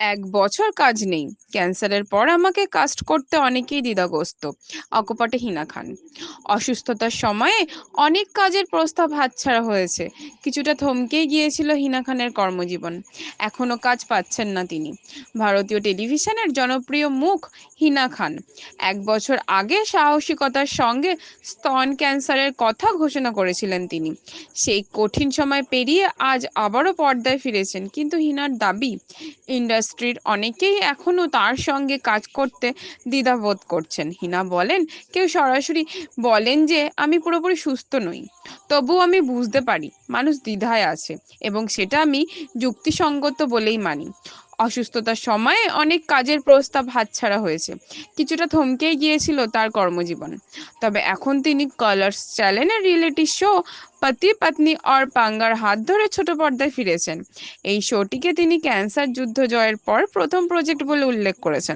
এক বছর কাজ নেই। ক্যান্সারের পর আমাকে কাস্ট করতে অনেকেই দ্বিধাগ্রস্ত। অকপটে হিনা খান। অসুস্থতার সময়ে অনেক কাজের প্রস্তাব হাতছাড়া হয়েছে। কিছুটা থমকেই গিয়েছিল হিনা খানের কর্মজীবন। এখনও কাজ পাচ্ছেন না তিনি। ভারতীয় টেলিভিশনের জনপ্রিয় মুখ হিনা খান। এক বছর আগে সাহসিকতার সঙ্গে স্তন ক্যান্সারের কথা ঘোষণা করেছিলেন তিনি। সেই কঠিন সময় পেরিয়ে আজ আবারও পর্দায় ফিরেছেন। কিন্তু হিনার দাবি ইন্ডাস্ট্রির অনেকেই এখনও তার সঙ্গে কাজ করতে দ্বিধাবোধ করছেন। হিনা বলেন, কেউ সরাসরি বলেন যে, আমি পুরোপুরি সুস্থ নই। তবুও আমি বুঝতে পারি মানুষ দ্বিধায় আছে এবং সেটা আমি যুক্তিসঙ্গত বলেই মানি। অসুস্থতার সময় অনেক কাজের প্রস্তাব হাতছাড়া হয়েছে। কিছুটা থমকেই গিয়েছিল তার কর্মজীবন। তবে এখন তিনি কালার্স চ্যানেলের রিয়েলিটি শো পতি পত্নী অর পাঙ্গার হাত ধরে ছোট পর্দায় ফিরেছেন। এই শোটিকে তিনি ক্যান্সার যুদ্ধ জয়ের পর প্রথম প্রজেক্ট বলে উল্লেখ করেছেন।